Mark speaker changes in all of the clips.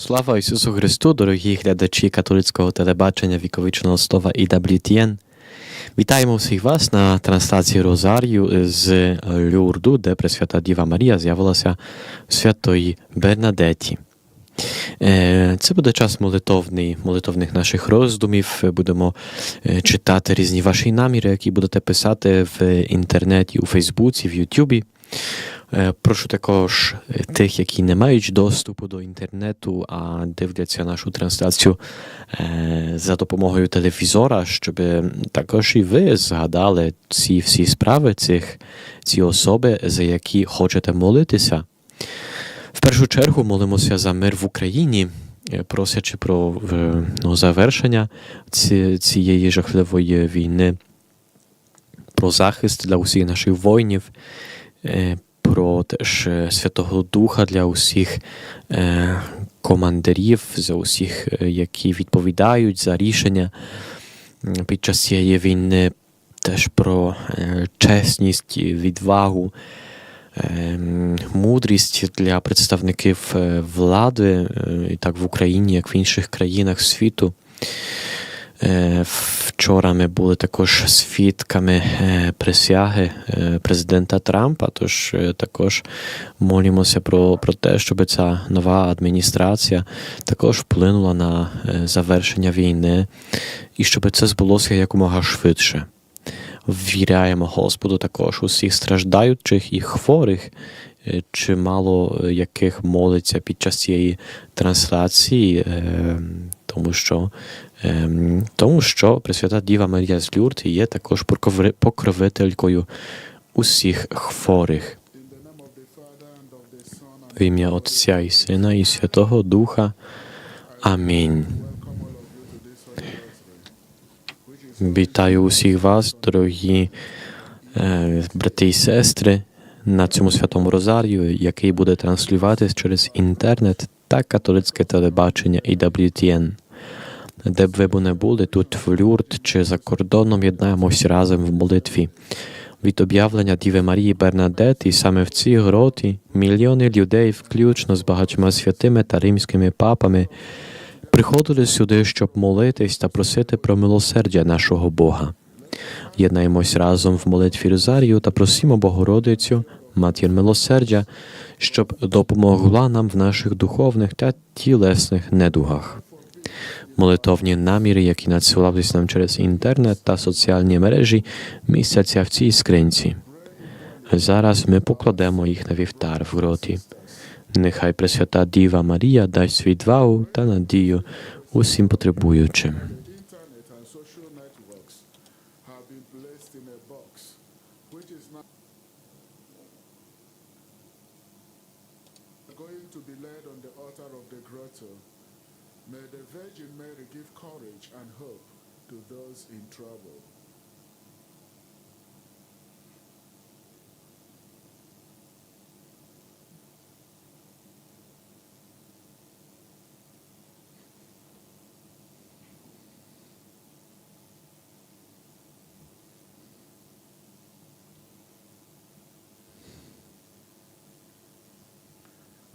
Speaker 1: Слава Ісусу Христу, дорогі глядачі католицького телебачення віковічного слова EWTN. Вітаємо всіх вас на трансляції Розарію з Люрду, де Пресвята Діва Марія з'явилася в святої Бернадеті. Е, Це буде час молитовний, молитовних наших роздумів. Будемо е, читати різні ваші наміри, які будете писати в інтернеті, у Фейсбуці, в Ютубі. Е, Прошу також е, тих, які не мають доступу до інтернету, а дивляться нашу трансляцію е, за допомогою телевізора, щоб також і ви згадали ці всі справи цих ці особи, за які хочете молитися. В першу чергу молимося за мир в Україні, просячи про ну, завершення ці- цієї жахливої війни, про захист для усіх наших воїнів, про теж Святого Духа для усіх е, командирів, за усіх, е, які відповідають за рішення під час цієї війни, теж про е, чесність, відвагу, мудрість для представників влади, і так в Україні, як в інших країнах світу. Е, Вчора ми були також свідками е, присяги е, президента Трампа, тож е, також молимося про, про те, щоб ця нова адміністрація також вплинула на завершення війни і щоб це збулося якомога швидше. Ввіряємо Господу також усіх страждаючих і хворих, чимало е, яких молиться під час цієї трансляції, е, тому що, е, тому що Пресвята Діва Марія з Люрд є також покровителькою усіх хворих. В ім'я Отця і Сина і Святого Духа. Амінь. Вітаю усіх вас, дорогі е, брати і сестри, на цьому святому Розарію, який буде транслюватись через інтернет та католицьке телебачення EWTN. Де б ви не були тут в Люрд чи за кордоном, єднаємось разом в молитві. Від об'явлення Діви Марії Бернадети саме в цій гроті мільйони людей, включно з багатьма святими та римськими папами, приходили сюди, щоб молитись та просити про милосердя нашого Бога. Єднаємось разом в молитві Розарію та просимо Богородицю, матір милосердя, щоб допомогла нам в наших духовних та тілесних недугах. Молитовні наміри, які надсилались нам через інтернет та соціальні мережі, містяться в цій скринці. Зараз ми покладемо їх на вівтар в гроті. Нехай Пресвята Діва Марія дасть відвагу та надію усім потребуючим.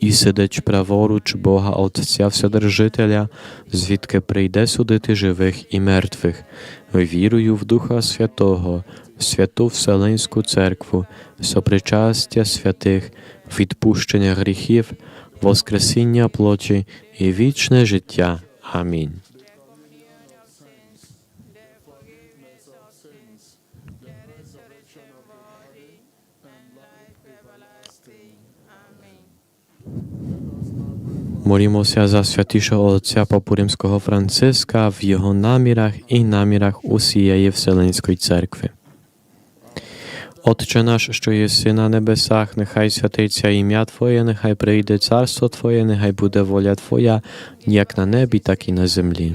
Speaker 1: і сидить праворуч Бога Отця Вседержителя, звідки прийде судити живих і мертвих. Вірую в Духа Святого, в святу Вселенську церкву, сопричастя святих, відпущення гріхів, воскресіння плоті і вічне життя. Амінь. Молімося за святішого Отця Папу Римського Франциска в його намірах і намірах усієї Вселенської церкви. Отче наш, що єси на небесах, нехай святиться ім'я Твоє, нехай прийде царство Твоє, нехай буде воля Твоя, як на небі, так і на землі.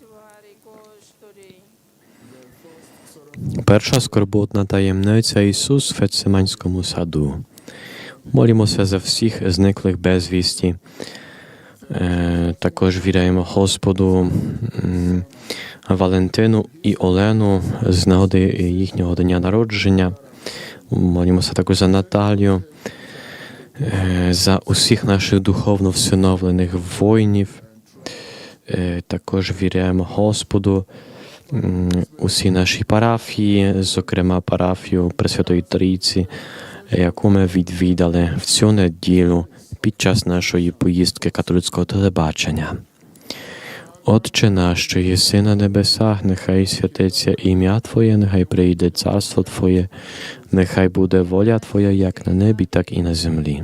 Speaker 1: Перша скорботна таємниця Ісус в Фециманському саду. Молімося за всіх зниклих безвісті. Е, також віряємо Господу Валентину і Олену з нагоди їхнього дня народження. Молімося також за Наталію, е, за усіх наших духовно всиновлених воїнів. Е, Також віряємо Господу усі наші парафії, зокрема парафію Пресвятої Трійці, яку ми відвідали в цю неділю під час нашої поїздки католицького телебачення. Отче наш, що єси на небесах, нехай святиться ім'я Твоє, нехай прийде царство Твоє, нехай буде воля Твоя як на небі, так і на землі.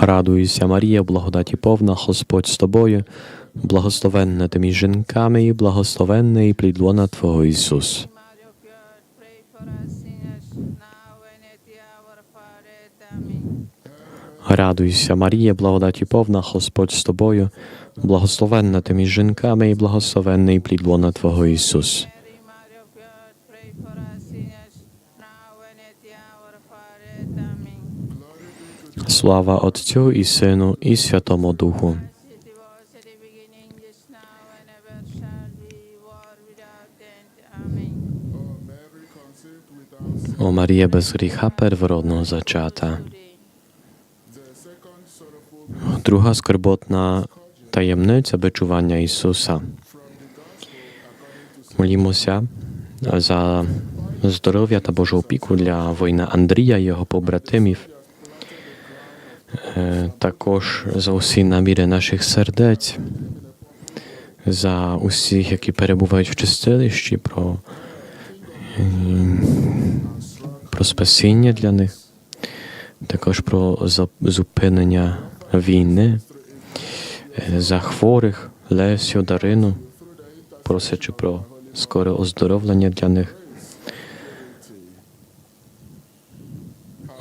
Speaker 1: Радуйся, Марія, благодаті повна Господь з тобою, благословенна ти між жінками, і благословенний плід лона Твого Ісус. Радуйся, Марія, благодаті повна Господь з тобою, благословенна ти між жінками, і благословенний плід лона Твого Ісус. Слава Отцю і Сину, і Святому Духу. О Марія без гріха первородного зачата. Друга скорботна таємниця бичування Ісуса. Молімося за здоров'я та Божу опіку для воїна Андрія його побратимів. Е, Також за усі наміри наших сердець, за усіх, які перебувають в чистилищі, про, ем, про спасіння для них, також про зупинення війни, е, за хворих, Лесю, Дарину, просячи про скоре оздоровлення для них.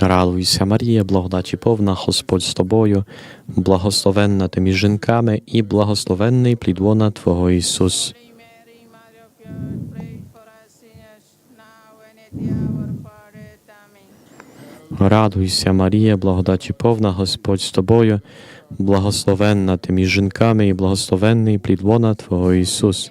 Speaker 1: Радуйся, Марія, благодаті повна Господь з тобою, благословенна ти між жінками, і благословенний плід лона Твого Ісус. Радуйся, Марія, благодаті повна Господь з тобою, благословенна ти між жінками, і благословенний плід лона Твого Ісус.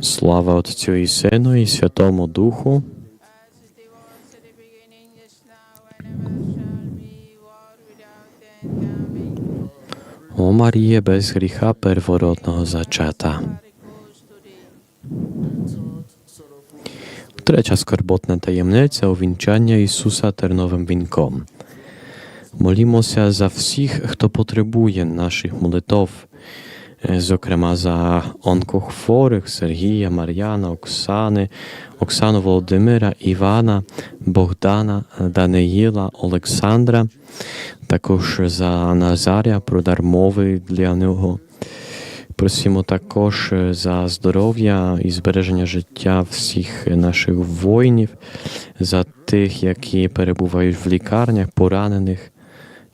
Speaker 1: Слава Отцю і Сину, і Святому Духу. О Маріє, без гріха первородного зачата. Третя скорботна таємниця увінчання Ісуса терновим вінком. Молімося за всіх, хто потребує наших молитов, зокрема за онкохворих Сергія, Мар'яна, Оксани, Оксану Володимира, Івана, Богдана, Даниїла, Олександра, також за Назаря, про дармови для нього. Просимо також е, за здоров'я і збереження життя всіх наших воїнів, за тих, які перебувають в лікарнях, поранених,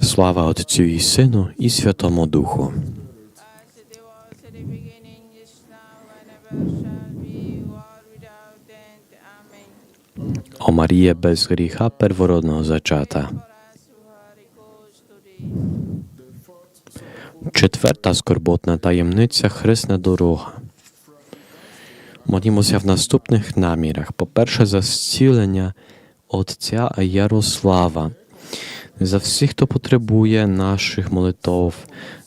Speaker 1: Слава Отцю і Сину і Святому Духу. О Марія без гріха первородного зачата. Четверта скорботна таємниця Хресна дорога. Молімося в наступних намірах. По-перше, за зцілення Отця Ярослава. За всіх, хто потребує наших молитов,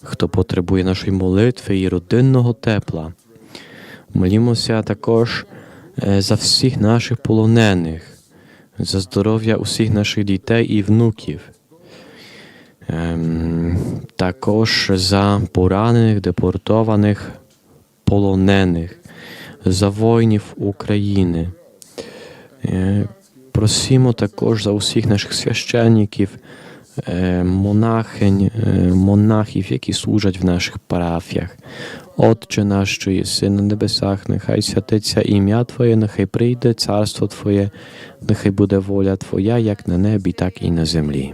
Speaker 1: хто потребує нашої молитви і родинного тепла. Молімося також е, за всіх наших полонених, за здоров'я усіх наших дітей і внуків. Ем, також за поранених, депортованих, полонених, за воїнів України. Просимо також за усіх наших священників, е, монахинь, е, монахів, які служать в наших парафіях. Отче наш, що єси на небесах, нехай святиться ім'я Твоє, нехай прийде царство Твоє, нехай буде воля Твоя, як на небі, так і на землі.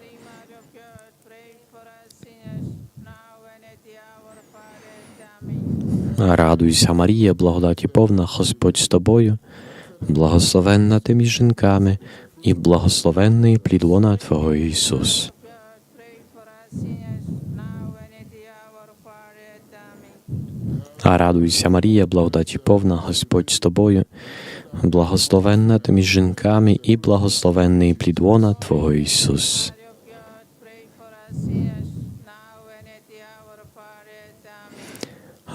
Speaker 1: Радуйся, Марія, благодаті повна, Господь з тобою, благословенна ти між жінками, і благословенний плід лона Твого Ісус. А радуйся, Марія, благодаті повна, Господь з тобою, благословенна ти між жінками, і благословенний плід лона Твого Ісус.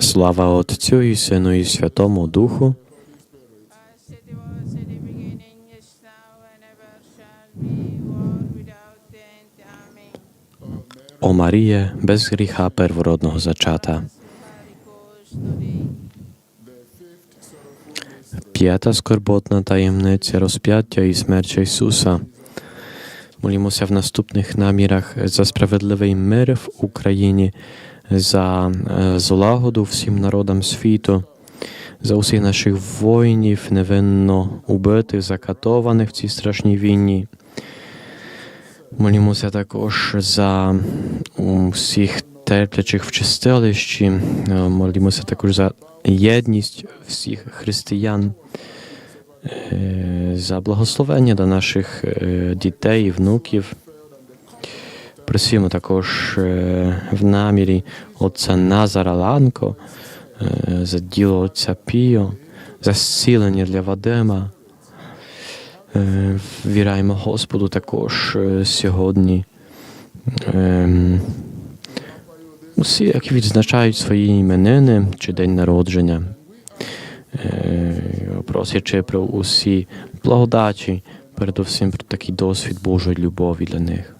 Speaker 1: Слава Отцю і Сину і Святому Духу. О Маріє, без гріха первородного зачата. П'ята скорботна таємниця розп'яття і смертя Ісуса. Молімося в наступних намірах за справедливий мир в Україні, за е, злагоду всім народам світу, за усіх наших воїнів, невинно убитих, закатованих в цій страшній війні. Молімося також за м, всіх терплячих в чистилищі. Е, Молімося також за єдність всіх християн, е, за благословення до наших дітей і внуків. Просимо також е, в намірі отця Назара Ланко, е, за діло отця Піо, за зцілення для Вадима. Е, Віраємо Господу також сьогодні. Ем, Усі, які відзначають свої іменини чи день народження, просячи про усі благодачі, передусім про такий досвід Божої любові для них.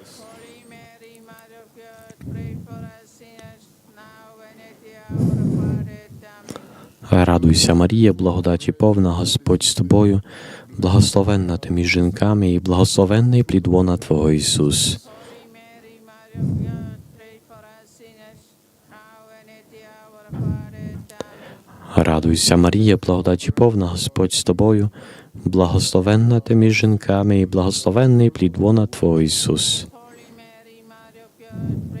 Speaker 1: Радуйся, Марія, благодаті повна, Господь з тобою, благословенна ти між жінками, і благословенний плід лона Твого Ісус. Радуйся, Марія, благодаті повна, Господь з тобою, благословенна ти між жінками, і благословенний плід лона Твого Ісус.
Speaker 2: Holy Mary, Mother of God,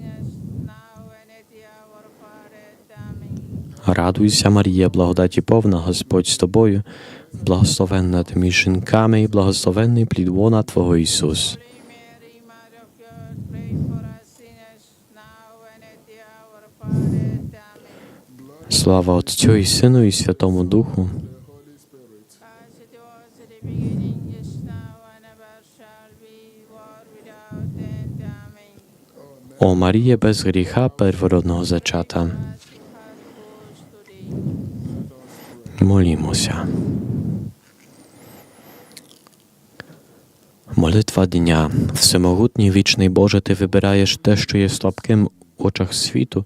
Speaker 1: Радуйся, Марія, благодаті повна, Господь з тобою, благословенна ти між жінками і благословенний плід лона Твого Ісус. Слава Отцю і Сину і Святому Духу. О Марія без гріха первородного зачата. Молімося. Молитва дня. Всемогутній вічний Боже, ти вибираєш те, що є слабким в очах світу,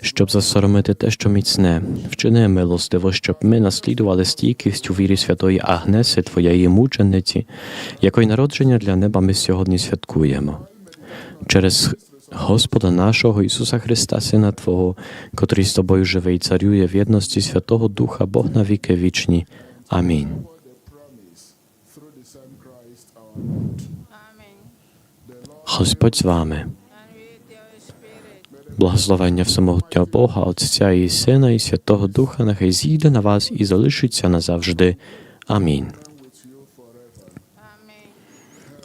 Speaker 1: щоб засоромити те, що міцне. Вчини милостиво, щоб ми наслідували стійкість у вірі святої Агнеси, Твоєї мучениці, якої народження для неба ми сьогодні святкуємо. Через Господа нашого Ісуса Христа, Сина Твого, котрий з тобою живе і царює в єдності Святого Духа, Бог на віки вічні. Амінь. Господь з вами. Благословення всемогутнього Бога, Отця і Сина, і Святого Духа, нехай зійде на вас і залишиться назавжди. Амінь.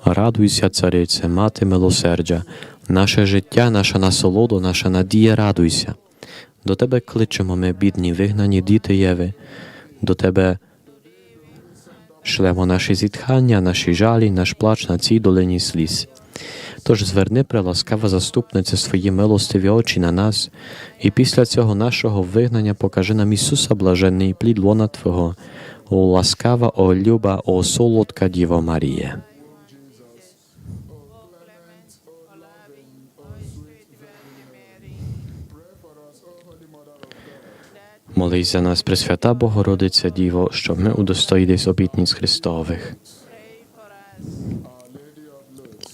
Speaker 1: Радуйся, царице, мати милосердя, наше життя, наша насолода, наша надія, радуйся. До тебе кличемо ми, бідні, вигнані діти Єви, до тебе шлемо наші зітхання, наші жалі, наш плач на цій долині сліз. Тож зверни, преласкава заступниця, свої милостиві очі на нас, і після цього нашого вигнання покажи нам Ісуса блаженний плід лона Твого, о ласкава, о люба, о солодка Діво Марія. Молись за нас, Пресвята Богородиця Діво, щоб ми удостоїлись обітниць Христових.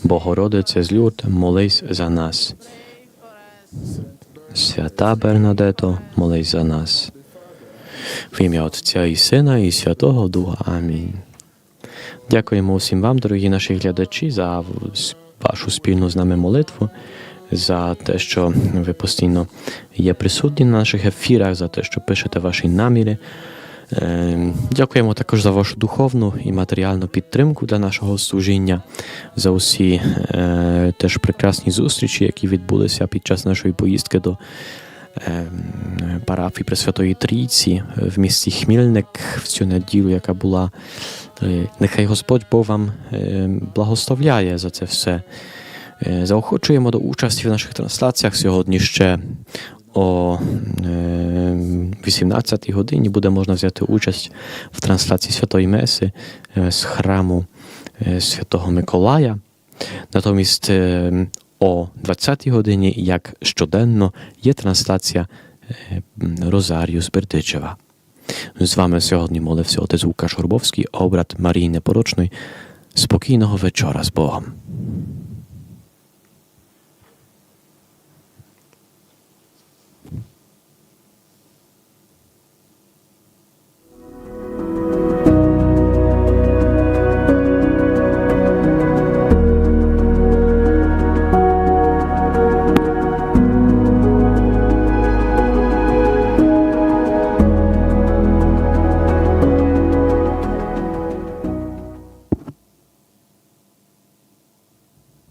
Speaker 1: Богородице з Люрд, молись за нас. Свята Бернадето, молись за нас. В ім'я Отця і Сина, і Святого Духа. Амінь. Дякуємо всім вам, дорогі наші глядачі, за вашу спільну з нами молитву, за те, що ви постійно є присутні на наших ефірах, за те, що пишете ваші наміри. Е, Дякуємо також за вашу духовну і матеріальну підтримку для нашого служіння, за усі е, теж прекрасні зустрічі, які відбулися під час нашої поїздки до е, парафії Пресвятої Трійці в місті Хмільник в цю неділю, яка була. Нехай Господь Бог вам благословляє за це все. Е, Заохочуємо до участі в наших трансляціях сьогодні ще о е, 18 годині буде можна взяти участь в трансляції Святої Меси е, з храму е, Святого Миколая. Натомість е, о 20-й годині, як щоденно, є трансляція е, Розарію з Бердичева. З вами сьогодні молився отець Лукаш Горбовський, обрат Марії Непорочної. Спокійного вечора з Богом.